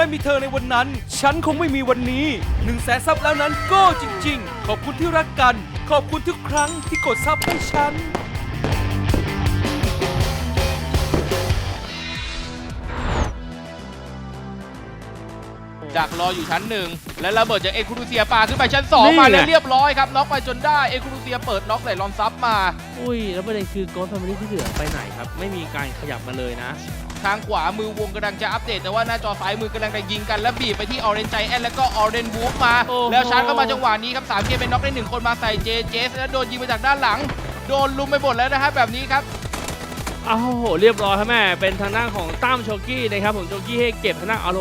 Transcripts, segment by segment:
ไม่มีเธอในวันนั้น ฉันคงไม่มีวันนี้หนึ่งแสนซับแล้วนั้นก็จริง ๆ ขอบคุณที่รักกัน ขอบคุณทุกครั้งที่กดซับให้ฉัน ดักรออยู่ชั้นหนึ่งและระเบิดจากเอคูรูเซียปาขึ้นไปชั้นสองนี่มาไงแล้วเรียบร้อยครับน็อกไปจนได้เอคูรูเซียเปิดน็อกใส่ลอนซับมา อุ้ย แล้วประเด็นคือโกลด์แฟมิลี่ที่เหลือไปไหนครับ ไม่มีการขยับมาเลยนะ ทางขวามือวงกำลังจะอัปเดต แต่ว่าหน้าจอซ้ายมือกำลังจะยิงกัน แล้วบีบไปที่ออเรนจ i แอนแล้วก็ออเรนวูฟมาโอ้โหแล้วชาร์จเข้ามาจังหวะนี้ครับ3เกมเป็นน็อกได้หนึ่งคนมาใส่เจเจสแล้วโดนยิงมาจากด้านหลังโดนลุมไปหมดแล้วนะฮะแบบนี้ครับ อ้าวโหเรียบร้อยครับแม่เป็นทางด้านของตั้มโชกี้นะครับผมโชกี้ให้เก็บทางด้านอาโร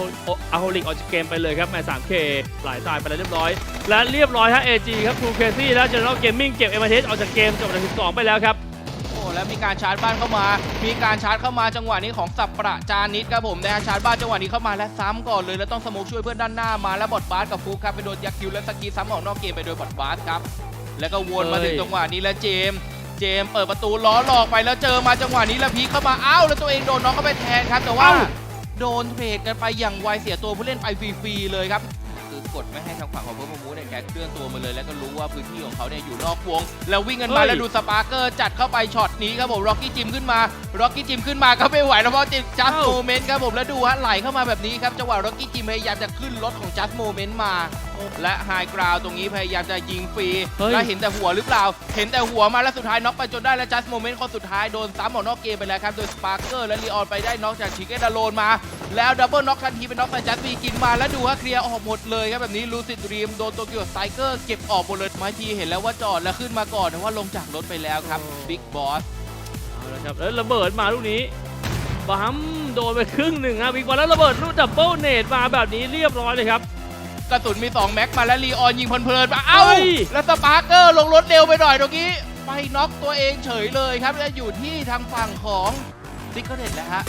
อาโฮลิกออกจากเกมไปเลยครับแม่ 3K หลายตายไปแล้วเรียบร้อย และเรียบร้อยฮะ AG ครับ True Crazy และ General Gaming เก็บ m อ s ออกจากเกมจบใน12 ไปแล้วครับโอ้แล้วมีการชาร์จบ้านเข้ามา มีการชาร์จเข้ามาจังหวะนี้ของสับประจานิดครับผมนะฮะชาร์จบ้านจังหวะนี้เข้ามาและซ้ำก่อนเลยแล้วต้องสโมกช่วยเพื่อนด้านหน้ามาแล้วบอดบาสกับฟุกครับไปโดนยักคิวและสกีซ้ำออกนอกเกมไปโดยบอดบาสครับแล้วก็วนมาเฮ้ยถึงจังหวะนี้แล้วเจมส์ เจมส์เปิดประตูล้อหลอกไปแล้วเจอมาจังหวะนี้แล้วพีคเข้ามาอ้าวแล้วตัวเองโดนน้องเข้าไปแทนครับ แต่ว่าเอ้าโดนเทรดกันไปอย่างไวเสียตัวผู้เล่นไปฟรีๆเลยครับคือกดไม่ให้ทางฝั่งของเพิ่มมูเนี่ยแกเคลื่อนตัวมาเลยแล้วก็รู้ว่าพื้นที่ของเขาเนี่ยอยู่นอกวง แล้ววิ่งกันมาเฮ้ยแล้วดูสปาร์เกอร์จัดเข้าไปช็อตนี้ครับผมร็อกกี้จิมขึ้นมาร็อกกี้จิมขึ้นมาก็ไม่ไหวแล้วเพราะจิจัสโมเมนต์ครับผมแล้วดูฮะไหลเข้ามาแบบนี้ครับจังหวะร็อกกี้จิมพยายามจะขึ้นรถของจัสโมเมนต์มา และไฮกราวตรงนี้พยายามจะยิงฟรีเฮ้ย แล้วเห็นแต่หัวหรือเปล่า เห็นแต่หัวมาแล้วสุดท้ายน็อกไปจนได้แล้วจัสโมเมนต์คนสุดท้ายโดนซ้ำออกนอกเกมไปแล้วครับ โดยสปาร์เกอร์และลีออนไปได้น็อกจากชิเกตดาโลนมา แล้วดับเบิลน็อกทันทีเป็นน็อกใส่จัสปีกินมาแล้วดูฮะเคลียร์ออกหมดเลยครับแบบนี้ลูซิดรีมโดนโตเกียวสไตเกอร์เก็บออกหมดเลยไมาทีเห็นแล้วว่าจอดแล้วขึ้นมาก่อนแต่ว่าลงจากรถไปแล้วครับบิ๊กบอส เอาละครับแล้วระเบิดมาลูกนี้บัมโดนไปครึ่งหนึ่งครับวิกบอลแล้วระเบิดลูกดับเบิลเนตมาแบบนี้เรียบร้อยเลยครับ กระสุนมี 2 แม็กมาแล้วลีออนยิงเพลินๆมาเอ้า เฮ้ย แล้วสปาร์เกอร์ลงรถเร็วไปหน่อยตรงนี้ ไปน็อกตัวเองเฉยเลยครับ และอยู่ที่ทางฝั่งของซิกเกอร์เน็ตนะฮะ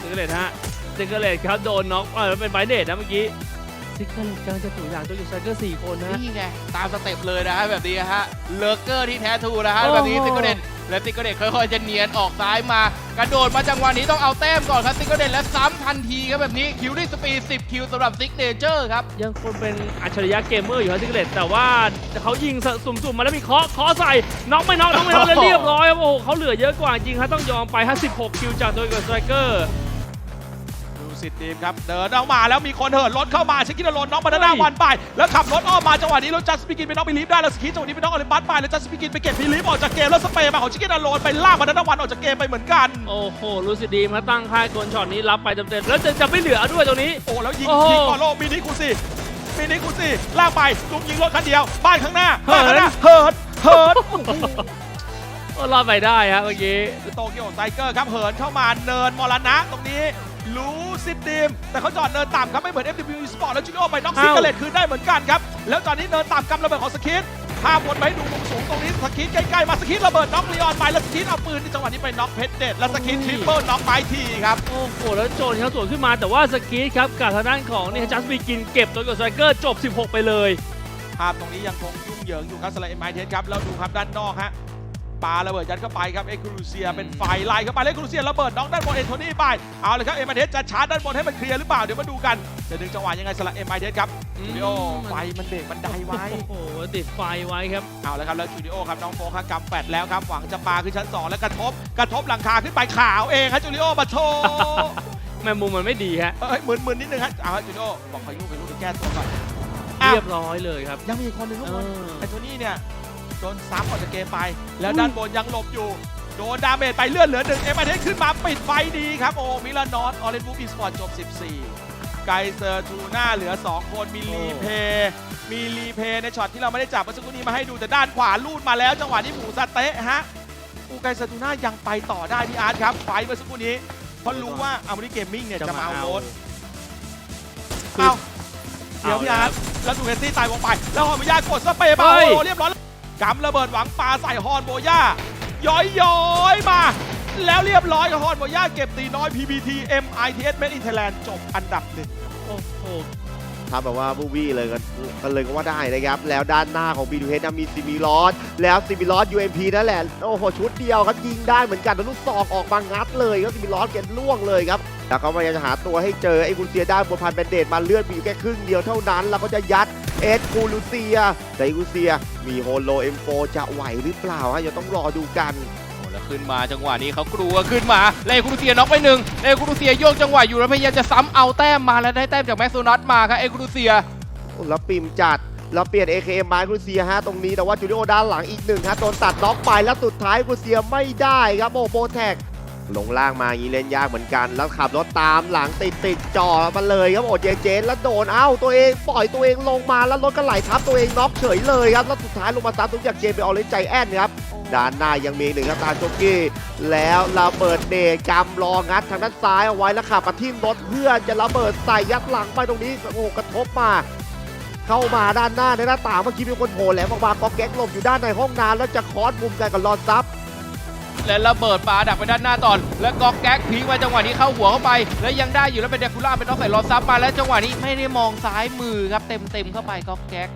ซิกเกอร์เลตฮะซิกเกอร์เลตครับโดนน็อกเออเป็นไบเนตนะเมื่อกี้ซิกเกอร์เลตกำลังจะถูกอย่างตัวอยู่ไซเกอร์สี่คนนะ นี่ไง ตามสเต็ปเลยนะฮะแบบนี้ฮะ เลอร์เกอร์ที่แท้ทรูนะฮะโอ้โหแบบนี้ซิกเกอร์เน็ต และซิกเกอร์เน็ตค่อยๆจะเนียนออกซ้ายมา กระโดดมาจังหวะนี้ต้องเอาแต้มก่อนครับซิกเกอร์เน็ตและซ้ำทันทีครับแบบนี้คิวด้วยสปีด10 คิวสำหรับซิกเนเจอร์ครับยังคงเป็นอัจฉริยะเกมเมอร์อยู่ครับซิกเกอร์เลตแต่ว่าเขายิงสุ่มๆมาแล้วมีเคาะเคาะใส่น็อกไม่น็อกน็อกไม่น็อกเลยเรียบร้อยครับโอ้โหเขาเหลือเยอะกว่าจริงครับต้องยอมไป56คิวจากตัวกับสไตรเกอร์ สิทีมครับ เดินออกมาแล้วมีคนเหินรถเข้ามาชิคกี้พายโดนน้องบานาน่าวันไป แล้วขับรถอ้อมมาจังหวะนี้แล้วจัสปิกินไปน้องบิลีฟได้แล้วสกีจังหวะนี้ไปน้องอลิมปัสไปแล้วจัสปิกินไปเก็บบิลีฟออกจากเกมแล้วสเปรย์มาของชิคกี้พายโดนไปลากบานาน่าวันออกจากเกมไปเหมือนกันโอ้โหรู้สึกดีมาตั้งค่ายกลช็อตนี้รับไปเต็มๆแล้วจะจะไม่เหลือด้วยตรงนี้โอ้แล้วยิงโอ้โหยิงก่อนโลมินิคูซี่มินิคูซี่ลากไปลุมยิงรถคันเดียวบ้านข้างหน้าบ้านข้างหน้าเหินเหินก็รอดไปได้ฮะเมื่อกี้โตเกียวไซเกอร์ครับเหินเข้ามาเนินมรณะตรงนี้ รู้สิทีม แต่เขาจอดเนินต่ำครับไม่เหมือน FW Sport แล้วจูโอไปน็อกซิกเกเลตคืนได้เหมือนกันครับ แล้วตอนนี้เนินต่ำกำระเบิดของสคิดภาพวนไปให้ดูมุมสูงตรงนี้สคิดใกล้ๆมาสคิดระเบิดน็อกลีออนไปแล้วสคิดเอาปืนในจังหวะนี้ไปน็อกเพชรเด็ดแล้วสคิดทริปเปิลน็อกไปทีครับโอ้โหแล้วโจนเขาสวนขึ้นมาแต่ว่าสกีทครับกับทางด้านของนี่จัสบีกินเก็บตัวกับสไตรเกอร์จบ 16 ไปเลยภาพตรงนี้ยังคงยุ่งเหยิงอยู่ครับสไลด์เอ็มไอเทสครับแล้วดูครับด้านนอกฮะ ปาระเบิดยัดเข้าไปครับเอ็กซ์ครูเซียเป็นไฟไล่เข้าไปเอ็กซ์ครูเซียระเบิดน็อกด้านบนเอ็นโทนี่ไปเอาเลยครับเอ็มไอเทสจะชาร์จด้านบนให้มันเคลียร์หรือเปล่าเดี๋ยวมาดูกันจะดึงจังหวะยังไงสไลด์เอ็มไอเทสครับอืมจูดิโอไฟมันเบรกมันไดไว้โอ้โหติดไฟไว้ครับเอาแล้วครับแล้วจูดิโอครับน้องโฟครับกำแปดแล้วครับหวังจะปาขึ้นชั้นสองแล้วกระทบกระทบหลังคาขึ้นไปขาวเองครับจูดิโอมาโชว์แม่มุมมันไม่ดีฮะเอ้ยหมืนมืนๆนิดนึงฮะเอาครับจูดิโอบอกขอยุ่งไปลูกไปแก้ตัวก่อนอ้าวเรียบร้อยเลยครับยังมีอีกคนหนึงทุกคนเออไอ้โทนี่เนี่ย โดนซ้ำออกจากเกมไป แล้วด้านบนยังหลบอยู่ โดนดาเมจไปเลื่อนเหลือหนึ่งเอ็มไอเขึ้นมาปิดไฟดีครับโอ้มิลานอสออเรนบูบีสปอร์ตจบ 14 ไกเซอร์ทูน่าเหลือ 2 คนมีรีเพย์มีรีเพย์ในช็อตที่เราไม่ได้จับเมื่อสักครู่นี้มาให้ดูแต่ด้านขวาลูดมาแล้ว จังหวะนี้หมูสะเต๊ะฮะอูไกเซอร์ทูน่ายังไปต่อได้พี่อาร์ตครับไฟเมื่อสักครู่นี้เพราะรู้ว่าอาร์มอรี่เกมมิ่งเนี่ยจะมาเอาโรถคือเอาเดี๋ยวพี่อาร์ตแล้วดูเฮนซี่ตายวงไป แล้วฮอนโบย่ากดสเปรย์มาเฮ้โอ้ยโหเรียบร้อยแล้ว กำระเบิดหวังปาใส่ฮอนโบย่าย้อยย้อยมา แล้วเรียบร้อยกับฮอนโบย่าเก็บตีน้อย PBT MITS Made in Thailand จบอันดับหนึ่งโอ้โหทำแบบว่าบูบี้เลยกันเลยก็ว่าได้นะครับ แล้วด้านหน้าของ b ีดูเฮดมีซิมิลอสแล้วซิมิลอส UMP นั่นแหละ โอ้โห ชุดเดียวครับ ยิงได้เหมือนกันแล้วลูกซองออกมางัดเลยครับซิมิลอสเก็บล่วงเลยครับแล้วเขาพยายามจะหาตัวให้เจอไอ้กุนเซียด้านบนพันแบนเดตมาเลือดมีอยู่แค่ครึ่งเดียวเท่านั้น แล้วก็จะยัด เอ็ดกูลูเซียแต่ไอ้กุนเซีย มีโฮโลเอ็มโฟจะไหวหรือเปล่าฮะยังต้องรอดูกันโอ้แล้วขึ้นมาจังหวะนี้เขากลัวขึ้นมาเลคูรูเซียน็อกไปหนึ่งเลคูรูเซียโยกจังหวะอยู่แล้วพยายามจะซ้ำเอาแต้มมาแล้วได้แต้มจากแม็กซ์โซนัสมาครับเอคูรูเซียแล้วปิมจัดแล้วเปลี่ยน AKM มากุนเซียฮะตรงนี้แต่ว่าจูดิโอด้านหลังอีกหนึ่งฮะโดนตัดน็อกไปแล้วสุดท้ายกุนเซียไม่ได้ครับโอ้โบแท็ก ลงล่างมาอย่างนี้เล่นยากเหมือนกัน แล้วขับรถตามหลังติดติดๆจ่อมาเลยครับโอเจเจนแล้วโดนเอ้าตัวเองปล่อยตัวเองลงมาแล้วรถก็ไหลทับตัวเองน็อกเฉยเลยครับแล้วสุดท้ายลงมาซัดทุกอย่างเจนไปออเรนจ์ใจแอนครับด้านหน้ายังมีหนึ่งครับตาโจกี้แล้วระเบิดเดชกำรองัดทางด้านซ้ายเอาไว้แล้วขับมาทิ่มรถเพื่อจะระเบิดใส่ยัดหลังไปตรงนี้โอ้โหกระทบมาเข้ามาด้านหน้าในหน้าต่างเมื่อกี้มีคนโผล่แหลมออกมาก็แก๊กหลบอยู่ด้านในห้องน้ำแล้วจะคอสมุมกันกับรอนซับ และระเบิดปาดักไปด้านหน้าตอน แล้วก็แก๊กพีคมาจังหวะนี้เข้าหัวเข้าไป แล้วยังได้อยู่แล้วเป็นเดคูล่าเป็นน็อกใส่รอซับมาแล้วจังหวะนี้ไม่ได้มองซ้ายมือครับเต็มเต็มๆเข้าไปก็แก๊ก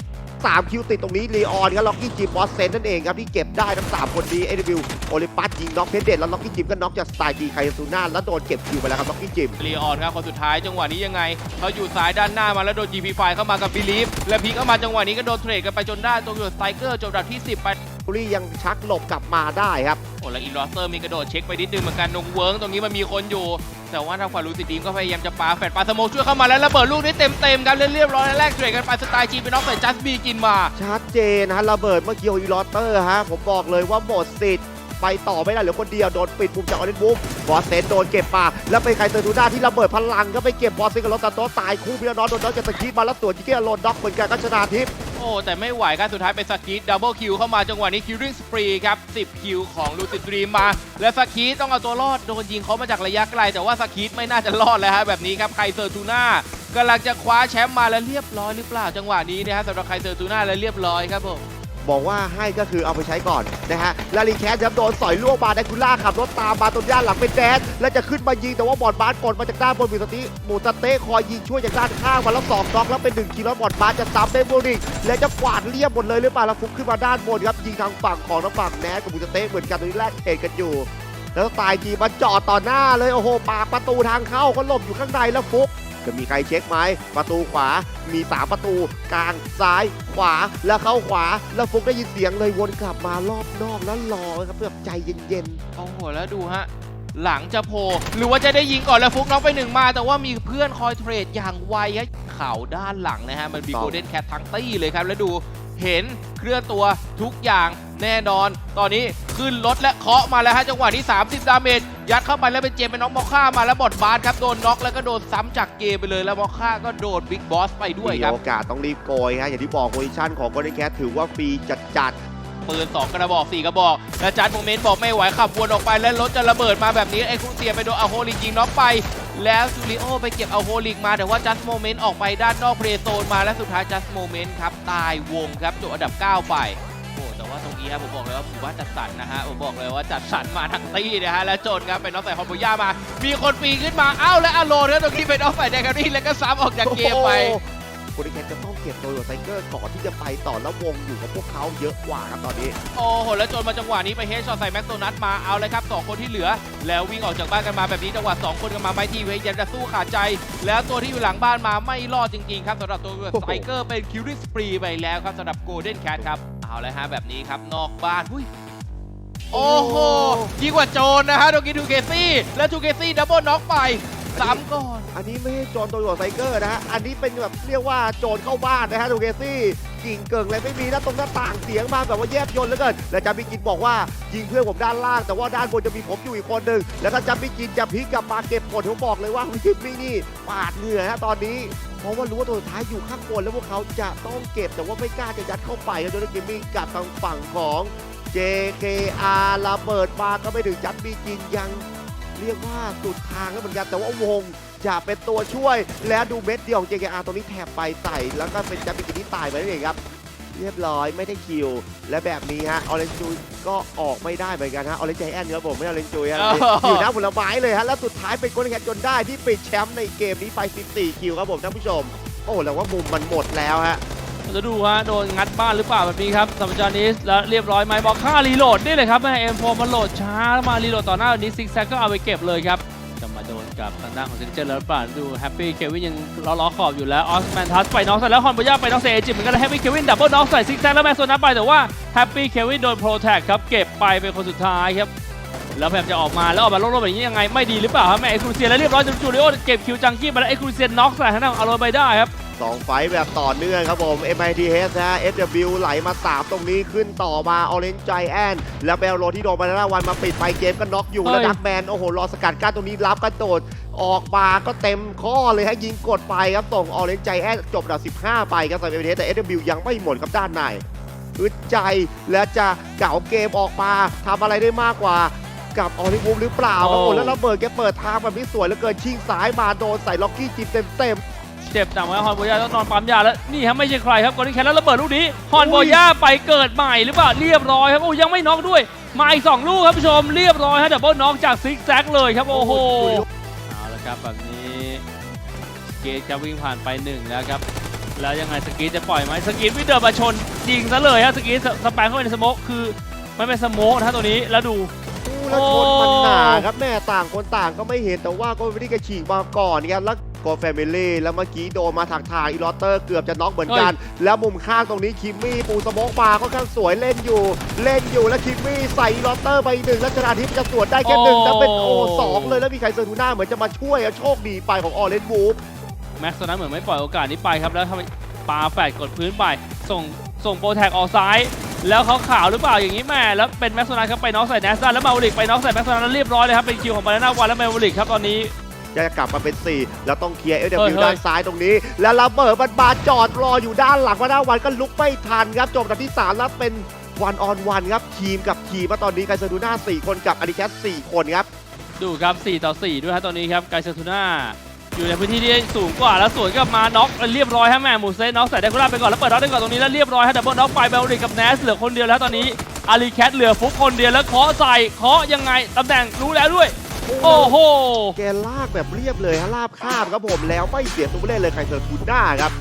สามคิวติดตรงนี้ลีออนครับล็อกกี้จิมบอสเซนนั่นเองครับที่เก็บได้ทั้งสามคนนี้เอเดวิลโอลิมปัสยิงน็อกเพชรเดชแล้วล็อกกี้จิมก็น็อกจากสไตล์ดีไคซูน่าแล้วโดนเก็บคิวไปแล้วครับล็อกกี้จิมลีออนครับคนสุดท้ายจังหวะนี้ยังไงเขาอยู่ซ้ายด้านหน้ามาแล้วโดน GP ไฟเข้ามากับบิลีฟและพีคเข้ามาจังหวะนี้ก็โดนเทรดกันไปจนได้ตัวสไตรเกอร์จบดับที่ 10 ไป บุรียังชักหลบกลับมาได้ครับ โอ้แล้วอินโรสเตอร์มีกระโดดเช็คไปนิดนึงเหมือนกันนงเวิร์กตรงนี้มันมีคนอยู่ แต่ว่าทางฝั่งลูซิดีมก็พยายามจะปาแฟดปาสโมช่วยเข้ามาแล้วระเบิดลูกนี้เต็มเต็มๆครับเรียบร้อยแล้วแลกเทรดกันไปสไตล์จีนไปน็อกใส่จัสบีกินมา ชัดเจนะฮะระเบิดเมื่อกี้ของอีลอเตอร์ฮะผมบอกเลยว่าหมดสิทธิ์ไปต่อไม่ได้เหลือคนเดียวโดนปิดปุ่มจากออเรนบูมบอสเซนโดนเก็บมาแล้วเป็นใครเตอร์ทูน่าที่ระเบิดพลังก็ไปเก็บบอสเซนกับลอตาโตตายคู่พี่น้องโดนน็อกจากสกีมาแล้วตัวจิเก้โลนด็อกเหมือนกันก็ชนะทิพย์ โอ้แต่ไม่ไหวครับสุดท้ายเป็นสกีดดับเบิลคิวเข้ามาจังหวะนี้คิวริงสปรีครับ10 คิวของลูซิดรีมมา และสกีต้องเอาตัวรอดโดนยิงเขามาจากระยะไกล แต่ว่าสกีไม่น่าจะรอดแล้วฮะแบบนี้ครับไคเซอร์ทูน่ากำลังจะคว้าแชมป์มาแล้วเรียบร้อยหรือเปล่าจังหวะนี้นะฮะสำหรับไคเซอร์ทูน่าแล้วเรียบร้อยครับผม บอกว่าให้ก็คือเอาไปใช้ก่อนนะฮะลาลีแคสครับโดนสอยล่วงมาไดคูล่าขับรถตามมาตรงย่านหลังเป็นแดนแล้วจะขึ้นมายิงแต่ว่าบอดบาสกดมาจากด้านบนมีสติหมูสะเต๊ะคอยยิงช่วยจากด้านข้างมาแล้วสองน็อกแล้วเป็นหนึ่งคิวแล้วบอดบาสจะซ้ำได้โบนิกและจะกวาดเรียบหมดเลยหรือเปล่าแล้วฟุกขึ้นมาด้านบนครับยิงทางฝั่งของน้ำฝั่งแนสกับมูสะเต๊ะเหมือนกันตรงนี้แลกเทกันอยู่แล้วตายจีมาจอดต่อหน้าเลยโอ้โหปากประตูทางเข้าก็หลบอยู่ข้างในแล้วฟุก จะมีใครเช็คไหมประตูขวามีสามประตู กลางซ้ายขวาแล้วเข้าขวา แล้วฟุกได้ยินเสียงเลยวนกลับมารอบนอกแล้วรอครับแบบใจเย็นโอ้โหแล้วดูฮะหลังจะโผล่หรือว่าจะได้ยิงก่อนแล้วฟุกน็อกไปหนึ่งมา แต่ว่ามีเพื่อนคอยเทรดอย่างไวฮะเข่าด้านหลังนะฮะมันมีโกลเด้นแคททั้งตี้เลยครับ แล้วดูเห็นเคลื่อนตัวทุกอย่างแน่นอน ตอนนี้ขึ้นรถและเคาะมาแล้วฮะจังหวะนี้30 ดาเมจ ยัดเข้าไปแล้วเป็นเจมเป็นน้องมอค่ามาแล้วบอดบาสครับโดนน็อกแล้วก็โดนซ้ำจากเกมไปเลยแล้วมอค่าก็โดนบิ๊กบอสไปด้วยครับโอกาสต้องรีบโกยฮะอย่างที่บอกโพซิชันของโกลเด้นแคทถือว่าฟรีจัดจัดปืน 2 กระบอก 4 กระบอกแล้วจัดโมเมนต์บอกไม่ไหวขับวนออกไปแล้วรถจะระเบิดมาแบบนี้ไอ้ครูเซียไปโดนเอาโฮลิกยิงน็อกไป แล้วจูริโอไปเก็บเอาโฮลิกมาแต่ว่าจัสโมเมนต์ออกไปด้านนอกเพลย์โซนมาและสุดท้ายจัสโมเมนต์ครับตายวงครับจบอันดับ 9 ไป ว่าตรงนี้ครับผมบอกเลยว่าผมว่าจัดสรรนะฮะผมบอกเลยว่าจัดสรรมาทั้งตี้นะฮะและโจนครับเป็นน้องใส่ฮอมโบย่ามา มีคนปีนขึ้นมาเอ้าและอโลนครับตรงนี้เป็นน้องใส่แดงการีแล้วก็ซ้ำออกจากเกมไปโกลเด้นแคทจะต้องเก็บโดยไซเกอร์ก่อนที่จะไปต่อแล้ววงอยู่กับพวกเขาเยอะกว่าครับตอนนี้ โอ้โห แล้วจนมาจังหวะนี้ไปเฮดช็อตใส่แม็กโซนัทมาเอาเลยครับสองคนที่เหลือ แล้ววิ่งออกจากบ้านกันมาแบบนี้จังหวะสองคนกันมาไม้ทีพยายามจะสู้ขาดใจ แล้วตัวที่อยู่หลังบ้านมาไม่รอดจริงๆครับสำหรับตัวโอ้โหสไตรเกอร์เป็นคิวริสปรีไปแล้วครับสำหรับโกลเด้นแคทครับ เอาเลยฮะแบบนี้ครับนอกบ้านหุ้ยโอ้โหยิ่งกว่าโจนนะฮะโดกิทูเกซี่แล้วทูเกซี่ดับเบิลน็อกไปซ้ำก่อน อันนี้ไม่ใช่โจรตัวอยู่ไซเกอร์นะฮะ อันนี้เป็นแบบเรียกว่าโจรเข้าบ้านนะฮะดูเกซี่กิ่งเกิงอะไรไม่มีนะตรงหน้าต่างเสียงมาแบบว่าแยบยนต์เหลือเกินแล้วจามิกินบอกว่ายิงเพื่อนผมด้านล่าง แต่ว่าด้านบนจะมีผมอยู่อีกคนหนึ่งแล้วถ้าจามิกินจะพลิกกลับมาเก็บผลผมบอกเลยว่าจิมมี่นี่ปาดเหงื่อฮะตอนนี้เพ ราะว่ารู้ว่าตัวสุดท้ายอยู่ข้างบนแล้วพวกเขาจะต้องเก็บแต่ว่าไม่กล้าจะยัดเข้าไปครับโจนจิมมี่กับทางฝั่งของ JKR ระเบิดมาก็ไม่ถึงจัดมีกินยังเรียกว่าสุดทางแล้วเหมือนกันแต่ว่าวงจะเป็นตัวช่วย และดูเม็ดเดียวของ JKR ตรงนี้แถบไปใส่แล้วก็เป็นจัมปิกินที่ตายไปนั่นเองครับ เรียบร้อยไม่ได้คิว และแบบนี้ฮะออเรนจูก็ออกไม่ได้เหมือนกันฮะออเรนจแอนครับผมไม่ออเรนจูฮะอ๋ออยู่หน้าผลไม้เลยฮะแล้วสุดท้ายเป็นโกลเด้นแคทจนได้ที่ปิดแชมป์ในเกมนี้ไป 14 คิวครับผมท่านผู้ชม โอ้แล้วว่ามุมมันหมดแล้วฮะจะดูฮะโดนงัดบ้านหรือเปล่าแบบนี้ครับสัมปจานิสแล้วเรียบร้อยไหมบอกค่ารีโหลดนี่เลยครับแม่เอ็มโฟมันโหลดช้ามารีโหลดต่อหน้าแบบนี้ซิกแซกก็เอาไปเก็บเลยครับ จะมาโดนกับทางด้านของเซนเจอร์แล้วหรือเปล่าดูแฮปปี้เควินยังล้อล้อขอบอยู่แล้วออสแมนทัสไปน้องใส่แล้วฮอนบุย่าไปน้องเซเอจิเหมือนกันแล้วแฮปปี้เควินดับเบิลน้องใส่ซิกแซกแล้วแมนโซนับไปแต่ว่าแฮปปี้เควินโดนโปรแท็กครับเก็บไปเป็นคนสุดท้ายครับแล้วพยายามจะออกมาแล้วออกมาโล่งๆแบบนี้ยังไงไม่ดีหรือเปล่าครับแม่เอ็กซ์ครูเซียแล้วเรียบร้อยจูริโอเก็บคิวจังกี้ไปแล้วเอ็กซ์ครูเซียน็อกใส่ทางด้านของอารอนไปได้ครับ สองไฟแบบต่อเนื่องครับผม MITH นะฮะ FW ไหลมาสามตรงนี้ขึ้นต่อมา Orange Giant แล้วเบลโรที่โดนบานาน่าวันมาปิดไปเกมก็น็อกอยู่แล้วดักแมนโอ้โห รอสกัดกั้นตรงนี้รับกระโดดออกมาก็เต็มข้อเลยฮะยิงกดไปครับส่ง Orange Giant จบอันดับ15 ไปครับสำหรับ MITH แต่ FW ยังไม่หมดครับด้านในอึดใจและจะเก่าเกมออกมาทำอะไรได้มากกว่ากับออริวูมหรือเปล่าครับผมโอ้แล้วระเบิดแกเปิดทางแบบนี้สวยเหลือเกินชิงซ้ายมาโดนใส่ล็อกกี้จิบเต็มๆ เจ็บหนักไหมฮอนโบย่าต้องนอนปั๊มยาแล้วนี่ครับไม่ใช่ใครครับกอร์ดอนแคนแล้วระเบิดลูกนี้ฮอนโบย่าไปเกิดใหม่หรือเปล่าเรียบร้อยครับโอ้ยังไม่น็อกด้วยมาอีกสองลูกครับผู้ชมเรียบร้อยฮะดับเบิลน็อกจากซิกแซกเลยครับโอ้โหเอาละครับแบบนี้สเกตครับวิ่งผ่านไปหนึ่งแล้วครับแล้วยังไงสกีตจะปล่อยไหมสกีตวิ่งเดินมาชนยิงซะเลยฮะสกีตสสแปงเข้าไปในสโมกคือมันเป็นสโมกนะฮะตัวนี้แล้วดูอู้แล้วชนมันหนาครับแม่ต่างคนต่างก็ไม่เห็นแต่ว่าก็ไม่ได้กระฉีกมาก่อนครับแล้ว ก็แฟมิลี่แล้วเมื่อกี้โดนมาถักทางอีลอตเตอร์เกือบจะน็อกเหมือนกัน แล้วมุมข้างตรงนี้คิมมี่ปูสโมกมาค่อนข้างสวยเล่นอยู่ เล่นอยู่แล้วคิมมี่ใส่อีลอตเตอร์ไปหนึ่งแล้วชนาทิพย์จะสวนได้แค่หนึ่งโอ้แล้วเป็นโอสองเลยแล้วมีใครเซอร์ทูน่าเหมือนจะมาช่วยอะโชคดีไปของออเรนบูฟแม็กซ์ตอนนั้นเหมือนไม่ปล่อยโอกาสนี้ไปครับแล้วทำไมปาแฟดกดพื้นไปส่งส่งโปรแท็กออกซ้ายแล้วเขาขาวหรือเปล่าอย่างนี้แม่แล้วเป็นแม็กซ์ตอนนั้นครับไปน็อกใส่แนสซันแล้วมาวลิกไปน็อกใส่แม็กซ์ตอนนั้นเรียบร้อยเลยครับเป็นคิวของบานาน่าวันและแมวลิกครับตอนนี้ จะกลับมาเป็น 4 แล้วต้องเคลียร์เอเฮ้เดยวิวเฮ้ย ด้านซ้ายตรงนี้ แล้วระเบิดมันมาจอดรออยู่ด้านหลังมาหน้าวันก็ลุกไม่ทันครับจบอันดับที่ 3 แล้วเป็นวันออนวันครับทีมกับทีมมาตอนนี้ไคเซอร์ดูน่า4 คนกับอาริแคส4คนครับ ดูครับ 4 ต่อ 4 ด้วยครับตอนนี้ครับไกเซอร์ทูน่าอยู่ในพื้นที่ที่สูงกว่าแล้วสวนกลับมาน็อกเรียบร้อยฮะแม่หมูเซนน็อกใส่ไดคูล่าไปก่อนแล้วเปิดน็อกได้ก่อนตรงนี้แล้วเรียบร้อยฮะดับเบิลน็อกไปเบลลิกกับแนสเหลือคนเดียวแล้วตอนนี้อารีแคทเหลือฟุกคนเดียวแล้วเคาะใส่เคาะยังไงตำแหน่งรู้แล้วด้วย โอ้โห แกลากแบบเรียบเลยฮะลาบคาบครับผมแล้วไม่เสียตัวผู้เล่นเลยใครเซอร์ทูน่าครับ